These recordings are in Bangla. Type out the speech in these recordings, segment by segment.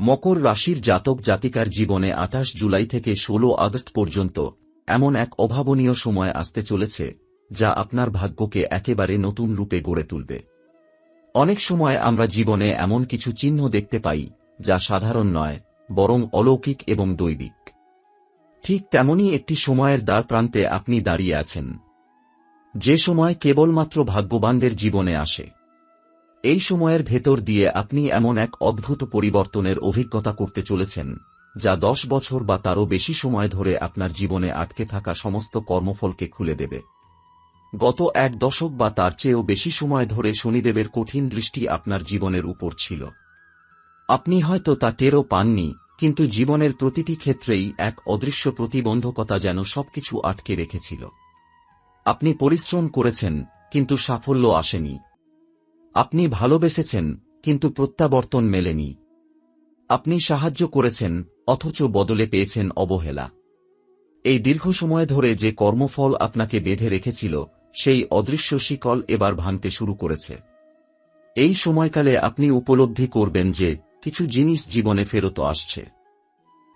মকর রাশির জাতক জাতিকার জীবনে আঠাশ জুলাই থেকে ১৬ আগস্ট পর্যন্ত এমন এক অভাবনীয় সময় আসতে চলেছে, যা আপনার ভাগ্যকে একেবারে নতুন রূপে গড়ে তুলবে। অনেক সময় আমরা জীবনে এমন কিছু চিহ্ন দেখতে পাই, যা সাধারণ নয়, বরং অলৌকিক এবং দৈবিক। ঠিক তেমনই একটি সময়ের দ্বার প্রান্তে আপনি দাঁড়িয়ে আছেন। যে সময় কেবলমাত্র ভাগ্যবানদের জীবনে আসে এই সময়ের ভেতর দিয়ে আপনি এমন এক অদ্ভুত পরিবর্তনের অভিজ্ঞতা করতে চলেছেন, যা দশ বছর বা তারও বেশি সময় ধরে আপনার জীবনে আটকে থাকা সমস্ত কর্মফলকে খুলে দেবে। গত এক দশক বা তার চেয়েও বেশি সময় ধরে শনিদেবের কঠিন দৃষ্টি আপনার জীবনের উপর ছিল। আপনি হয়তো তা টেরও পাননি, কিন্তু জীবনের প্রতিটি ক্ষেত্রেই এক অদৃশ্য প্রতিবন্ধকতা যেন সবকিছু আটকে রেখেছিল। আপনি পরিশ্রম করেছেন, কিন্তু সাফল্য আসেনি আপনি ভালোবেসেছেন, কিন্তু প্রত্যাবর্তন মেলেনি। আপনি সাহায্য করেছেন, অথচ বদলে পেয়েছেন অবহেলা। এই দীর্ঘ সময় ধরে যে কর্মফল আপনাকে বেঁধে রেখেছিল, সেই অদৃশ্য শিকল এবার ভাঙতে শুরু করেছে। এই সময়কালে আপনি উপলব্ধি করবেন যে, কিছু জিনিস জীবনে ফেরত আসছে।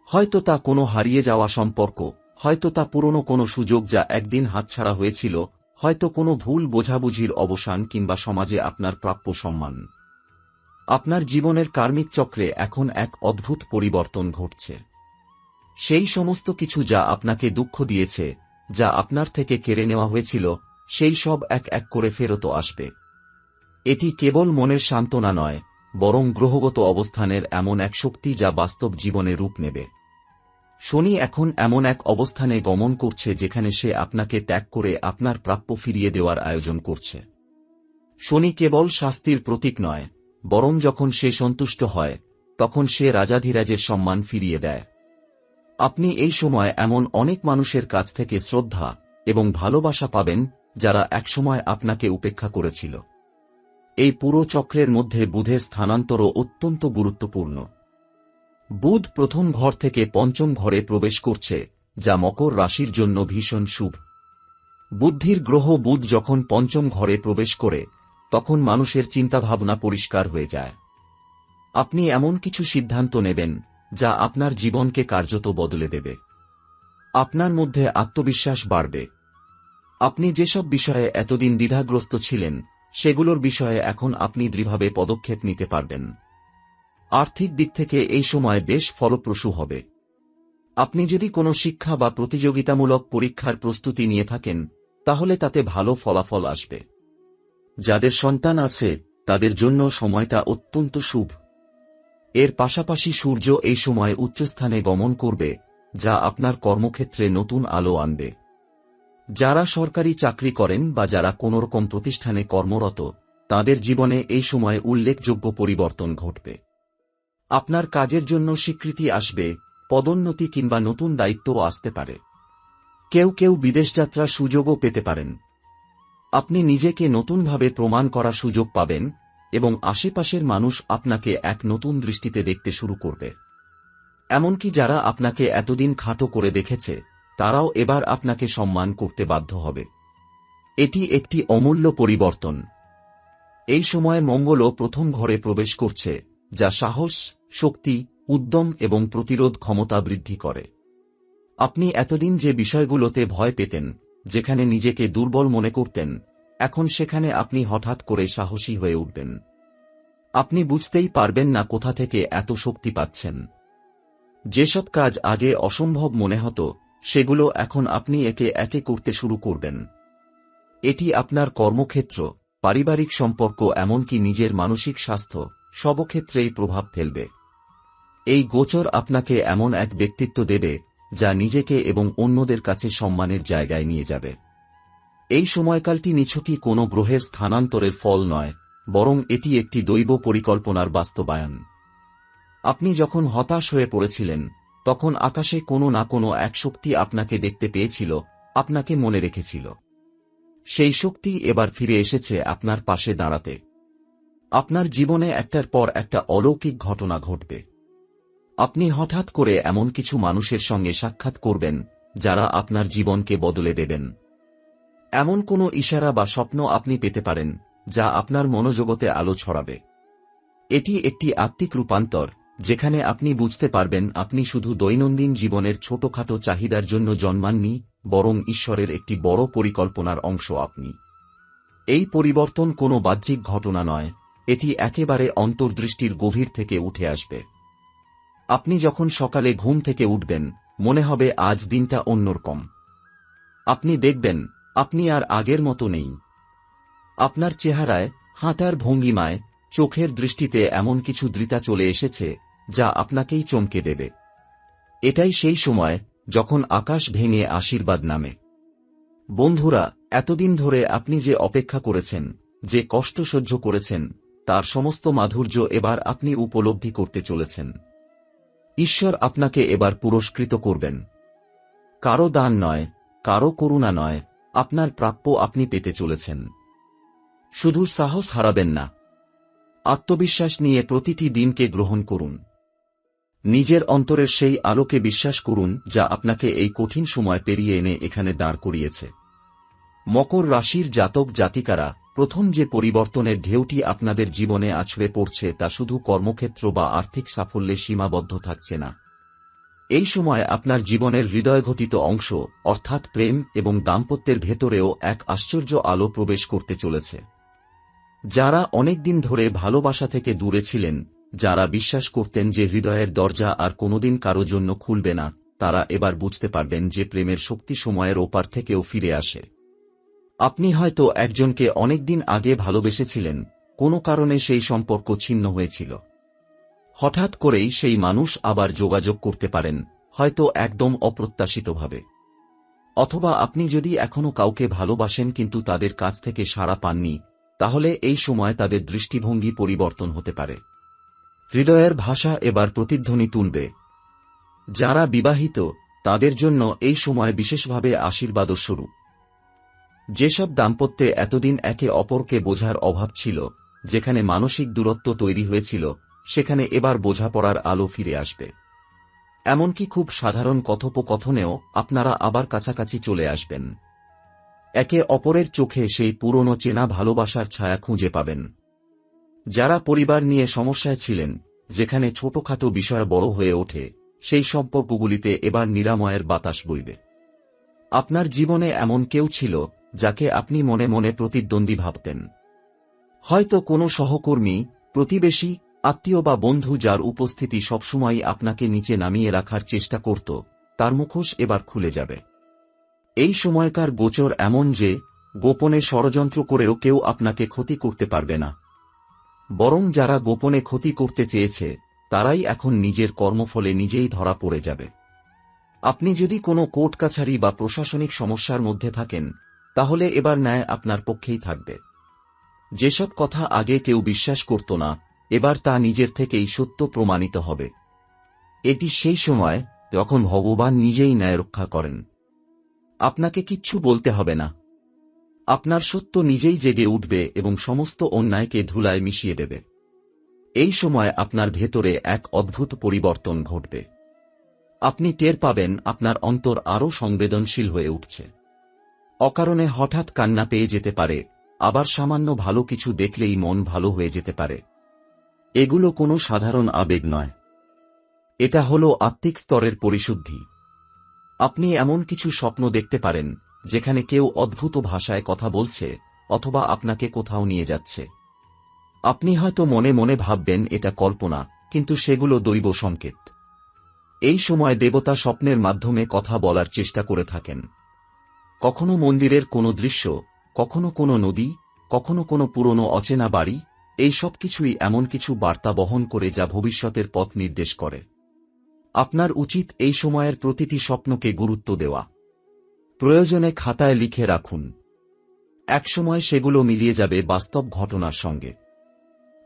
হয়তো তা কোনো হারিয়ে যাওয়া সম্পর্ক, হয়তো তা পুরনো কোনো সুযোগ যা একদিন হাতছাড়া হয়েছিল হয়তো কোনো ভুল বোঝাবুঝির অবসান কিংবা সমাজে আপনার প্রাপ্য সম্মান। আপনার জীবনের কার্মিক চক্রে এখন এক অদ্ভুত পরিবর্তন ঘটছে। সেই সমস্ত কিছু যা আপনাকে দুঃখ দিয়েছে, যা আপনার থেকে কেড়ে নেওয়া হয়েছিল, সেই সব এক এক করে ফেরত আসবে। এটি কেবল মনের সান্ত্বনা নয়, বরং গ্রহগত অবস্থানের এমন এক শক্তি যা বাস্তব জীবনে রূপ নেবে। শনি এখন এমন এক অবস্থানে গমন করছে যেখানে সে আপনাকে ত্যাগ করে আপনার প্রাপ্য ফিরিয়ে দেওয়ার আয়োজন করছে। শনি কেবল শাস্তির প্রতীক নয়, বরং যখন সে সন্তুষ্ট হয়, তখন সে রাজাধিরাজের সম্মান ফিরিয়ে দেয়। আপনি এই সময় এমন অনেক মানুষের কাছ থেকে শ্রদ্ধা এবং ভালোবাসা পাবেন যারা একসময় আপনাকে উপেক্ষা করেছিল। এই পুরো চক্রের মধ্যে বুধের স্থানান্তরও অত্যন্ত গুরুত্বপূর্ণ। বুধ প্রথম ঘর থেকে পঞ্চম ঘরে প্রবেশ করছে, যা মকর রাশির জন্য ভীষণ শুভ। বুদ্ধির গ্রহ বুধ যখন পঞ্চম ঘরে প্রবেশ করে, তখন মানুষের চিন্তাভাবনা পরিষ্কার হয়ে যায়। আপনি এমন কিছু সিদ্ধান্ত নেবেন, যা আপনার জীবনকে কার্যত বদলে দেবে। আপনার মধ্যে আত্মবিশ্বাস বাড়বে। আপনি যেসব বিষয়ে এতদিন দ্বিধাগ্রস্ত ছিলেন, সেগুলোর বিষয়ে এখন আপনি দৃঢ়ভাবে পদক্ষেপ নিতে পারবেন। আর্থিক দিক থেকে এই সময় বেশ ফলপ্রসূ হবে। আপনি যদি কোনো শিক্ষা বা প্রতিযোগিতামূলক পরীক্ষার প্রস্তুতি নিয়ে থাকেন, তাহলে তাতে ভালো ফলাফল আসবে। যাদের সন্তান আছে, তাদের জন্য সময়টা অত্যন্ত শুভ। এর পাশাপাশি সূর্য এই সময় উচ্চস্থানে গমন করবে, যা আপনার কর্মক্ষেত্রে নতুন আলো আনবে। যারা সরকারি চাকরি করেন বা যারা কোনোরকম প্রতিষ্ঠানে কর্মরত, তাদের জীবনে এই সময় উল্লেখযোগ্য পরিবর্তন ঘটবে। আপনার কাজের জন্য স্বীকৃতি আসবে, পদোন্নতি কিংবা নতুন দায়িত্বও আসতে পারে। কেউ কেউ বিদেশযাত্রার সুযোগও পেতে পারেন। আপনি নিজেকে নতুনভাবে প্রমাণ করার সুযোগ পাবেন এবং আশেপাশের মানুষ আপনাকে এক নতুন দৃষ্টিতে দেখতে শুরু করবে। এমনকি যারা আপনাকে এতদিন খাটো করে দেখেছে, তারাও এবার আপনাকে সম্মান করতে বাধ্য হবে। এটি একটি অমূল্য পরিবর্তন। এই সময় মঙ্গলও প্রথম ঘরে প্রবেশ করছে, যা সাহস শক্তি, উদ্যম এবং প্রতিরোধ ক্ষমতা বৃদ্ধি করে। আপনি এতদিন যে বিষয়গুলোতে ভয় পেতেন, যেখানে নিজেকে দুর্বল মনে করতেন, এখন সেখানে আপনি হঠাৎ করে সাহসী হয়ে উঠবেন। আপনি বুঝতেই পারবেন না কোথা থেকে এত শক্তি পাচ্ছেন। যেসব কাজ আগে অসম্ভব মনে হতো, সেগুলো এখন আপনি একে একে করতে শুরু করবেন। এটি আপনার কর্মক্ষেত্র, পারিবারিক সম্পর্ক এমনকি নিজের মানসিক স্বাস্থ্য, সবক্ষেত্রেই প্রভাব ফেলবে। এই গোচর আপনাকে এমন এক ব্যক্তিত্ব দেবে, যা নিজেকে এবং অন্যদের কাছে সম্মানের জায়গায় নিয়ে যাবে। এই সময়কালটি নিছকই কোনো গ্রহের স্থানান্তরের ফল নয়, বরং এটি একটি দৈব পরিকল্পনার বাস্তবায়ন। আপনি যখন হতাশ হয়ে পড়েছিলেন, তখন আকাশে কোনো না কোনো এক শক্তি আপনাকে দেখতে পেয়েছিল, আপনাকে মনে রেখেছিল। সেই শক্তি এবার ফিরে এসেছে আপনার পাশে দাঁড়াতে। আপনার জীবনে একটার পর একটা অলৌকিক ঘটনা ঘটবে। আপনি হঠাৎ করে এমন কিছু মানুষের সঙ্গে সাক্ষাৎ করবেন, যারা আপনার জীবনকে বদলে দেবেন। এমন কোনো ইশারা বা স্বপ্ন আপনি পেতে পারেন, যা আপনার মনোজগতে আলো ছড়াবে। এটি একটি আত্মিক রূপান্তর, যেখানে আপনি বুঝতে পারবেন আপনি শুধু দৈনন্দিন জীবনের ছোটখাটো চাহিদার জন্য জন্মাননি, বরং ঈশ্বরের একটি বড় পরিকল্পনার অংশ আপনি। এই পরিবর্তন কোনো বাহ্যিক ঘটনা নয়, এটি একেবারে অন্তর্দৃষ্টির গভীর থেকে উঠে আসবে। আপনি যখন সকালে ঘুম থেকে উঠবেন, মনে হবে আজ দিনটা অন্যরকম। আপনি দেখবেন, আপনি আর আগের মতো নেই। আপনার চেহারায়, হাঁটার ভঙ্গিমায়, চোখের দৃষ্টিতে এমন কিছু দৃতা চলে এসেছে, যা আপনাকেই চমকে দেবে। এটাই সেই সময়, যখন আকাশ ভেঙে আশীর্বাদ নামে। বন্ধুরা, এতদিন ধরে আপনি যে অপেক্ষা করেছেন, যে কষ্ট সহ্য করেছেন, তার সমস্ত মাধুর্য এবার আপনি উপলব্ধি করতে চলেছেন। ঈশ্বর আপনাকে এবার পুরস্কৃত করবেন। কারও দান নয়, কারও করুণা নয়, আপনার প্রাপ্য আপনি পেতে চলেছেন। শুধু সাহস হারাবেন না। আত্মবিশ্বাস নিয়ে প্রতিটি দিনকে গ্রহণ করুন। নিজের অন্তরের সেই আলোকে বিশ্বাস করুন, যা আপনাকে এই কঠিন সময় পেরিয়ে এনে এখানে দাঁড় করিয়েছে। মকর রাশির জাতক জাতিকারা প্রথম যে পরিবর্তনের ঢেউটি আপনাদের জীবনে আছড়ে পড়ছে তা শুধু কর্মক্ষেত্র বা আর্থিক সাফল্যে সীমাবদ্ধ থাকছে না। এই সময় আপনার জীবনের হৃদয়ঘটিত অংশ, অর্থাৎ প্রেম এবং দাম্পত্যের ভেতরেও এক আশ্চর্য আলো প্রবেশ করতে চলেছে। যারা অনেকদিন ধরে ভালোবাসা থেকে দূরে ছিলেন, যারা বিশ্বাস করতেন যে হৃদয়ের দরজা আর কোনোদিন কারও জন্য খুলবে না, তারা এবার বুঝতে পারবেন যে প্রেমের শক্তি সময়ের ওপার থেকেও ফিরে আসে। আপনি হয়তো একজনকে অনেকদিন আগে ভালোবেসেছিলেন, কোনো কারণে সেই সম্পর্ক ছিন্ন হয়েছিল। হঠাৎ করেই সেই মানুষ আবার যোগাযোগ করতে পারেন, হয়তো একদম অপ্রত্যাশিতভাবে। অথবা আপনি যদি এখনও কাউকে ভালোবাসেন কিন্তু তাদের কাছ থেকে সাড়া পাননি, তাহলে এই সময় তাদের দৃষ্টিভঙ্গি পরিবর্তন হতে পারে। হৃদয়ের ভাষা এবার প্রতিধ্বনি তুলবে। যারা বিবাহিত, তাদের জন্য এই সময় বিশেষভাবে আশীর্বাদও শুরু যেসব দাম্পত্যে এতদিন একে অপরকে বোঝার অভাব ছিল, যেখানে মানসিক দূরত্ব তৈরি হয়েছিল, সেখানে এবার বোঝাপড়ার আলো ফিরে আসবে। এমনকি খুব সাধারণ কথোপকথনেও আপনারা আবার কাছাকাছি চলে আসবেন। একে অপরের চোখে সেই পুরনো চেনা ভালোবাসার ছায়া খুঁজে পাবেন। যারা পরিবার নিয়ে সমস্যায় ছিলেন, যেখানে ছোটখাটো বিষয় বড় হয়ে ওঠে, সেই সম্পর্কগুলিতে এবার নিরাময়ের বাতাস বইবে। আপনার জীবনে এমন কেউ ছিল যাকে আপনি মনে মনে প্রতিদ্বন্দ্বী ভাবতেন। হয়তো কোনো সহকর্মী, প্রতিবেশী, আত্মীয় বা বন্ধু যার উপস্থিতি সবসময় আপনাকে নিচে নামিয়ে রাখার চেষ্টা করত, তার মুখোশ এবার খুলে যাবে। এই সময়কার গোচর এমন যে, গোপনে ষড়যন্ত্র করেও কেউ আপনাকে ক্ষতি করতে পারবে না। বরং যারা গোপনে ক্ষতি করতে চেয়েছে, তারাই এখন নিজের কর্মফলে নিজেই ধরা পড়ে যাবে। আপনি যদি কোনো কোর্ট কাছারি বা প্রশাসনিক সমস্যার মধ্যে থাকেন তাহলে এবার ন্যায় আপনার পক্ষেই থাকবে। যেসব কথা আগে কেউ বিশ্বাস করত না, এবার তা নিজের থেকেই সত্য প্রমাণিত হবে। এটি সেই সময় যখন ভগবান নিজেই ন্যায় রক্ষা করেন। আপনাকে কিচ্ছু বলতে হবে না। আপনার সত্য নিজেই জেগে উঠবে এবং সমস্ত অন্যায়কে ধুলায় মিশিয়ে দেবে। এই সময় আপনার ভেতরে এক অদ্ভুত পরিবর্তন ঘটবে। আপনি টের পাবেন আপনার অন্তর আরও সংবেদনশীল হয়ে উঠছে। অকারণে হঠাৎ কান্না পেয়ে যেতে পারে, আবার সামান্য ভালো কিছু দেখলেই মন ভালো হয়ে যেতে পারে। এগুলো কোনো সাধারণ আবেগ নয়। এটা হল আত্মিক স্তরের পরিশুদ্ধি। আপনি এমন কিছু স্বপ্ন দেখতে পারেন, যেখানে কেউ অদ্ভুত ভাষায় কথা বলছে, অথবা আপনাকে কোথাও নিয়ে যাচ্ছে। আপনি হয়তো মনে মনে ভাববেন, এটা কল্পনা, কিন্তু সেগুলো দৈব সংকেত। এই সময় দেবতা স্বপ্নের মাধ্যমে কথা বলার চেষ্টা করে থাকেন। কখনো মন্দিরের কোনো দৃশ্য, কখনো কোনো নদী, কখনো কোনো পুরনো অচেনা বাড়ি, এই সব কিছুই এমন কিছু বার্তা বহন করে যা ভবিষ্যতের পথ নির্দেশ করে। আপনার উচিত এই সময়ের প্রতিটি স্বপ্নকে গুরুত্ব দেওয়া। প্রয়োজনে খাতায় লিখে রাখুন। একসময় সেগুলো মিলিয়ে যাবে বাস্তব ঘটনার সঙ্গে।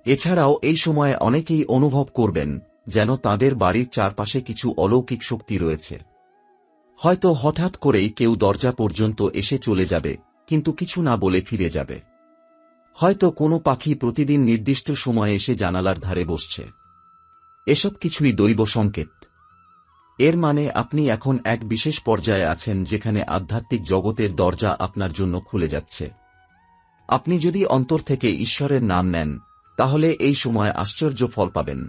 এছাড়াও এই সময়ে অনেকেই অনুভব করবেন যেন তাদের বাড়ির চারপাশে কিছু অলৌকিক শক্তি রয়েছে। হয়তো হঠাৎ করেই কেউ দরজা পর্যন্ত এসে চলে যাবে, কিন্তু কিছু না বলে ফিরে যাবে। হয়তো কোনো পাখি প্রতিদিন নির্দিষ্ট সময়ে এসে জানালার ধারে বসছে। এসব কিছুই দৈব সংকেত। এর মানে আপনি এখন এক বিশেষ পর্যায়ে আছেন যেখানে আধ্যাত্মিক জগতের দরজা আপনার জন্য খুলে যাচ্ছে। আপনি যদি অন্তর থেকে ঈশ্বরের নাম নেন, তাহলে এই সময় আশ্চর্য ফল পাবেন।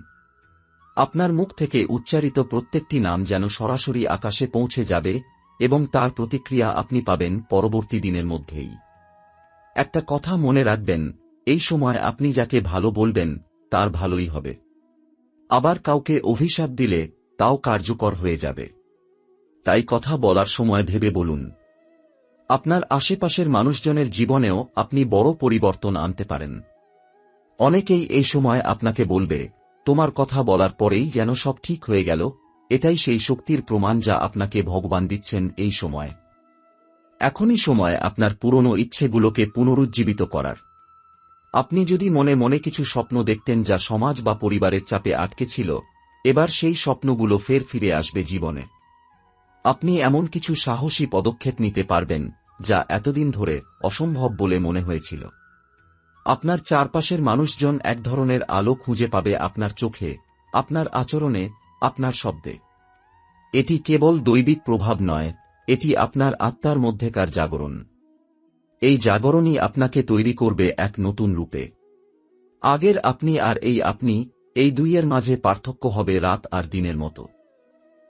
আপনার মুখ থেকে উচ্চারিত প্রত্যেকটি নাম যেন সরাসরি আকাশে পৌঁছে যাবে এবং তার প্রতিক্রিয়া আপনি পাবেন পরবর্তী দিনের মধ্যেই। একটা কথা মনে রাখবেন, এই সময় আপনি যাকে ভালো বলবেন, তার ভালোই হবে। আবার কাউকে অভিশাপ দিলে, তাও কার্যকর হয়ে যাবে। তাই কথা বলার সময় ভেবে বলুন। আপনার আশেপাশের মানুষজনের জীবনেও আপনি বড় পরিবর্তন আনতে পারেন। অনেকেই এই সময় আপনাকে বলবে তোমার কথা বলার পরেই যেন সব ঠিক হয়ে গেল, এটাই সেই শক্তির প্রমাণ যা আপনাকে ভগবান দিচ্ছেন এই সময়। এখনই সময় আপনার পুরনো ইচ্ছেগুলোকে পুনরুজ্জীবিত করার। আপনি যদি মনে মনে কিছু স্বপ্ন দেখতেন যা সমাজ বা পরিবারের চাপে আটকে ছিল, এবার সেই স্বপ্নগুলো ফের ফিরে আসবে জীবনে। আপনি এমন কিছু সাহসী পদক্ষেপ নিতে পারবেন যা এতদিন ধরে অসম্ভব বলে মনে হয়েছিল। আপনার চারপাশের মানুষজন এক ধরনের আলো খুঁজে পাবে আপনার চোখে, আপনার আচরণে, আপনার শব্দে। এটি কেবল দৈবিক প্রভাব নয়, এটি আপনার আত্মার মধ্যেকার জাগরণ। এই জাগরণই আপনাকে তৈরি করবে এক নতুন রূপে। আগের আপনি আর এই আপনি, এই দুইয়ের মাঝে পার্থক্য হবে রাত আর দিনের মতো।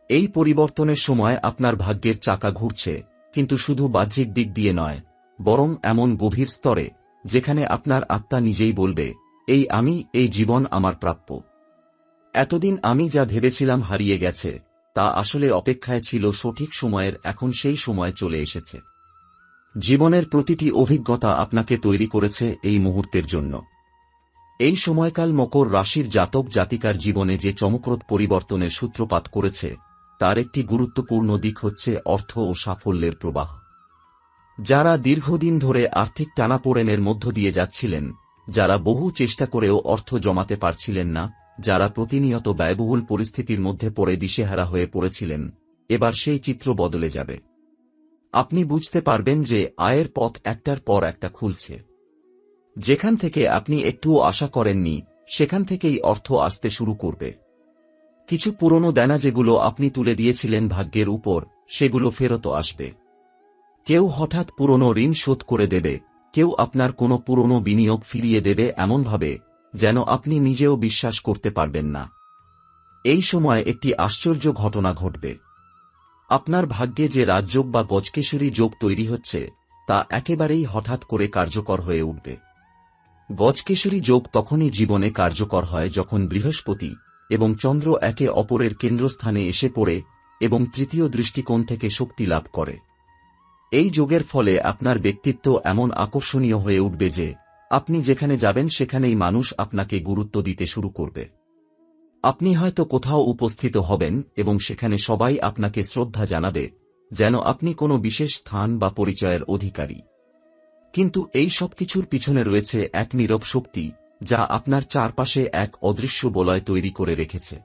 এই পরিবর্তনের সময় আপনার ভাগ্যের চাকা ঘুরছে, কিন্তু শুধু বাহ্যিক দিক দিয়ে নয়, বরং এমন গভীর স্তরে যেখানে আপনার আত্মা নিজেই বলবে, এই আমি, এই জীবন আমার প্রাপ্য। এতদিন আমি যা ভেবেছিলাম হারিয়ে গেছে, তা আসলে অপেক্ষায় ছিল সঠিক সময়ের, এখন সেই সময় চলে এসেছে। জীবনের প্রতিটি অভিজ্ঞতা আপনাকে তৈরি করেছে এই মুহূর্তের জন্য। এই সময়কাল মকর রাশির জাতক জাতিকার জীবনে যে চমকপ্রদ পরিবর্তনের সূত্রপাত করেছে, তার একটি গুরুত্বপূর্ণ দিক হচ্ছে অর্থ ও সাফল্যের প্রবাহ। যারা দীর্ঘদিন ধরে আর্থিক টানাপোড়েনের মধ্য দিয়ে যাচ্ছিলেন, যারা বহু চেষ্টা করেও অর্থ জমাতে পারছিলেন না, যারা প্রতিনিয়ত ব্যয়বহুল পরিস্থিতির মধ্যে পড়ে দিশেহারা হয়ে পড়েছিলেন, এবার সেই চিত্র বদলে যাবে। আপনি বুঝতে পারবেন যে আয়ের পথ একটার পর একটা খুলছে। যেখান থেকে আপনি একটুও আশা করেননি, সেখান থেকেই অর্থ আসতে শুরু করবে। কিছু পুরনো দেনা যেগুলো আপনি তুলে দিয়েছিলেন ভাগ্যের উপর, সেগুলো ফেরত আসবে। কেউ হঠাৎ পুরনো ঋণ শোধ করে দেবে, কেউ আপনার কোনো পুরনো বিনিয়োগ ফিরিয়ে দেবে এমনভাবে, যেন আপনি নিজেও বিশ্বাস করতে পারবেন না। এই সময় একটি আশ্চর্য ঘটনা ঘটবে। আপনার ভাগ্যে যে রাজযোগ বা গজকেশরী যোগ তৈরি হচ্ছে, তা একেবারেই হঠাৎ করে কার্যকর হয়ে উঠবে। গজকেশরী যোগ তখনই জীবনে কার্যকর হয় যখন বৃহস্পতি এবং চন্দ্র একে অপরের কেন্দ্রস্থানে এসে পড়ে এবং তৃতীয় দৃষ্টিকোণ থেকে শক্তি লাভ করে। এই যোগের ফলে আপনার ব্যক্তিত্ব এমন আকর্ষণীয় হয়ে উঠবে যে, আপনি যেখানে যাবেন সেখানেই মানুষ আপনাকে গুরুত্ব দিতে শুরু করবে। আপনি হয়তো কোথাও উপস্থিত হবেন এবং সেখানে সবাই আপনাকে শ্রদ্ধা জানাবে, যেন আপনি কোনো বিশেষ স্থান বা পরিচয়ের অধিকারী। কিন্তু এই সব কিছুর পিছনে রয়েছে এক নীরব শক্তি, যা আপনার চারপাশে এক অদৃশ্য বলয় তৈরি করে রেখেছে।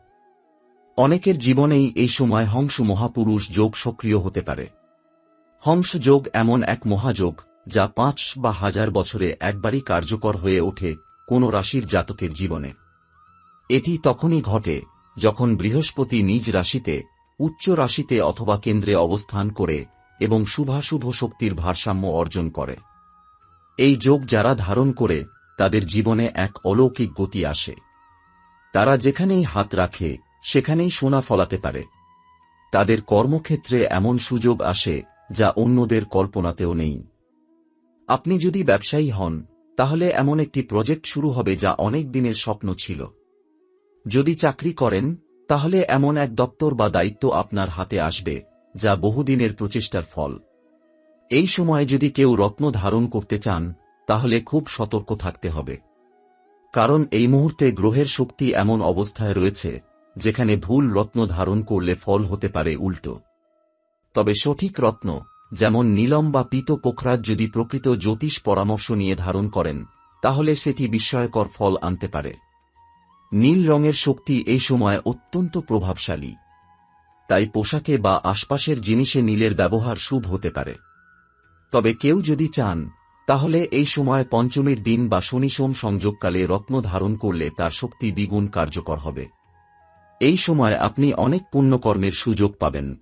অনেকের জীবনেই এই সময় হংস মহাপুরুষ যোগ সক্রিয় হতে পারে। হংস যোগ এমন এক মহাযোগ, যা পাঁচ বা হাজার বছরে একবারই কার্যকর হয়ে ওঠে কোন রাশির জাতকের জীবনে। এটি তখনই ঘটে যখন বৃহস্পতি নিজ রাশিতে, উচ্চ রাশিতে অথবা কেন্দ্রে অবস্থান করে এবং শুভাশুভ শক্তির ভারসাম্য অর্জন করে। এই যোগ যারা ধারণ করে, তাদের জীবনে এক অলৌকিক গতি আসে। তারা যেখানেই হাত রাখে, সেখানেই সোনা ফলাতে পারে। তাদের কর্মক্ষেত্রে এমন সুযোগ আসে যা অন্যদের কল্পনাতেও নেই। আপনি যদি ব্যবসায়ী হন, তাহলে এমন একটি প্রজেক্ট শুরু হবে যা অনেক দিনের স্বপ্ন ছিল। যদি চাকরি করেন, তাহলে এমন এক দপ্তর বা দায়িত্ব আপনার হাতে আসবে, যা বহুদিনের প্রচেষ্টার ফল। এই সময় যদি কেউ রত্ন ধারণ করতে চান, তাহলে খুব সতর্ক থাকতে হবে। কারণ এই মুহূর্তে গ্রহের শক্তি এমন অবস্থায় রয়েছে, যেখানে ভুল রত্ন ধারণ করলে ফল হতে পারে উল্টো। তবে সঠিক রত্ন, যেমন নীলম বা পিত পোখরাজ যদি প্রকৃত জ্যোতিষ পরামর্শ নিয়ে ধারণ করেন, তাহলে সেটি বিস্ময়কর ফল আনতে পারে। নীল রঙের শক্তি এই সময় অত্যন্ত প্রভাবশালী। তাই পোশাকে বা আশপাশের জিনিসে নীলের ব্যবহার শুভ হতে পারে। তবে কেউ যদি চান, তাহলে এই সময় পঞ্চমীর দিন বা শনি শনিসোম সংযোগকালে রত্ন ধারণ করলে তার শক্তি দ্বিগুণ কার্যকর হবে। এই সময় আপনি অনেক পুণ্যকর্মের সুযোগ পাবেন।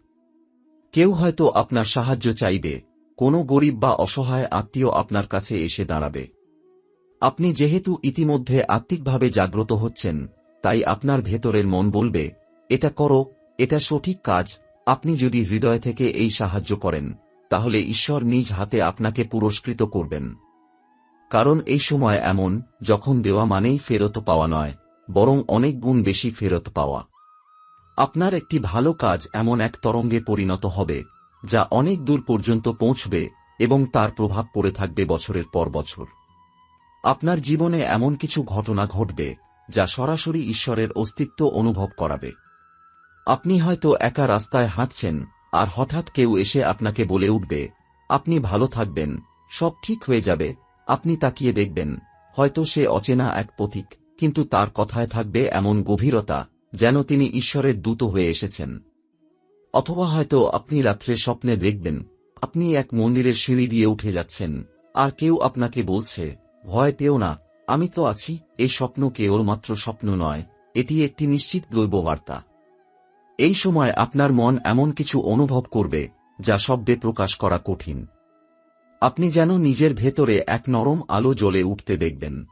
কেউ হয়তো আপনার সাহায্য চাইবে, কোনো গরিব বা অসহায় আত্মীয় আপনার কাছে এসে দাঁড়াবে। আপনি যেহেতু ইতিমধ্যে আত্মিকভাবে জাগ্রত হচ্ছেন, তাই আপনার ভেতরের মন বলবে, এটা করো, এটা সঠিক কাজ, আপনি যদি হৃদয় থেকে এই সাহায্য করেন, তাহলে ঈশ্বর নিজ হাতে আপনাকে পুরস্কৃত করবেন। কারণ এই সময় এমন, যখন দেওয়া মানেই ফেরত পাওয়া নয়, বরং অনেক গুণ বেশি ফেরত পাওয়া। আপনার একটি ভালো কাজ এমন এক তরঙ্গে পরিণত হবে, যা অনেক দূর পর্যন্ত পৌঁছবে এবং তার প্রভাব পড়ে থাকবে বছরের পর বছর। আপনার জীবনে এমন কিছু ঘটনা ঘটবে, যা সরাসরি ঈশ্বরের অস্তিত্ব অনুভব করাবে। আপনি হয়তো একা রাস্তায় হাঁটছেন, আর হঠাৎ কেউ এসে আপনাকে বলে উঠবে, আপনি ভালো থাকবেন, সব ঠিক হয়ে যাবে। আপনি তাকিয়ে দেখবেন, হয়তো সে অচেনা এক পথিক, কিন্তু তার কথায় থাকবে এমন গভীরতা যেন তিনি ঈশ্বরের দূত হয়ে এসেছেন। অথবা হয়তো আপনি রাত্রে স্বপ্নে দেখবেন, আপনি এক মন্দিরের সিঁড়ি দিয়ে উঠে যাচ্ছেন, আর কেউ আপনাকে বলছে, ভয় পেও না, আমি তো আছি এই স্বপ্ন কেবলমাত্র স্বপ্ন নয়, এটি একটি নিশ্চিত দৈব বার্তা এই সময় আপনার মন এমন কিছু অনুভব করবে, যা শব্দে প্রকাশ করা কঠিন। আপনি যেন নিজের ভেতরে এক নরম আলো জ্বলে উঠতে দেখবেন।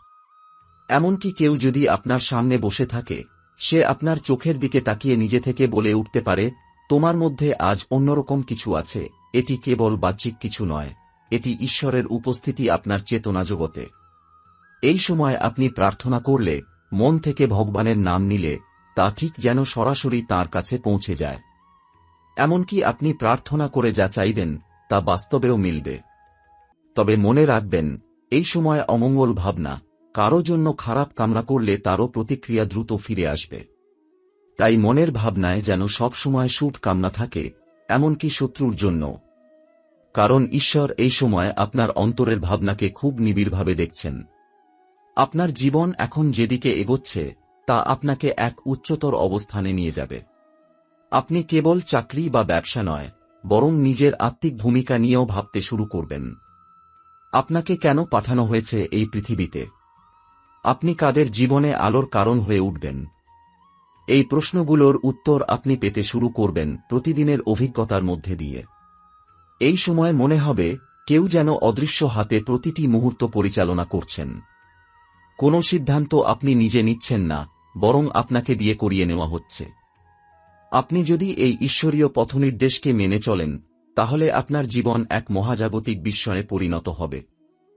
এমনকি কেউ যদি আপনার সামনে বসে থাকে সে আপনার চোখের দিকে তাকিয়ে নিজে থেকে বলে উঠতে পারে, তোমার মধ্যে আজ অন্যরকম কিছু আছে, এটি কেবল বাহ্যিক কিছু নয়, এটি ঈশ্বরের উপস্থিতি আপনার চেতনা জগতে। এই সময় আপনি প্রার্থনা করলে, মন থেকে ভগবানের নাম নিলে, তা ঠিক যেন সরাসরি তার কাছে পৌঁছে যায়। এমনকি আপনি প্রার্থনা করে যা চাইবেন, তা বাস্তবেও মিলবে। তবে মনে রাখবেন, এই সময় অমঙ্গল ভাবনা কারও জন্য খারাপ কামনা করলে তারও প্রতিক্রিয়া দ্রুত ফিরে আসবে। তাই মনের ভাবনায় যেন সব সময় সুট কামনা থাকে, এমনকি শত্রুর জন্য। কারণ ঈশ্বর এই সময় আপনার অন্তরের ভাবনাকে খুব নিবিড়ভাবে দেখছেন। আপনার জীবন এখন যেদিকে এগোচ্ছে, তা আপনাকে এক উচ্চতর অবস্থানে নিয়ে যাবে। আপনি কেবল চাকরি বা ব্যবসা নয়, বরং নিজের আত্মিক ভূমিকা নিয়েও ভাবতে শুরু করবেন। আপনাকে কেন পাঠানো হয়েছে এই পৃথিবীতে? আপনি কাদের জীবনে আলোর কারণ হয়ে উঠবেন? এই প্রশ্নগুলোর উত্তর আপনি পেতে শুরু করবেন প্রতিদিনের অভিজ্ঞতার মধ্যে দিয়ে। এই সময় মনে হবে, কেউ যেন অদৃশ্য হাতে প্রতিটি মুহূর্ত পরিচালনা করছেন। কোনো সিদ্ধান্ত আপনি নিজে নিচ্ছেন না, বরং আপনাকে দিয়ে করিয়ে নেওয়া হচ্ছে। আপনি যদি এই ঈশ্বরীয় পথনির্দেশকে মেনে চলেন, তাহলে আপনার জীবন এক মহাজাগতিক বিস্ময়ে পরিণত হবে।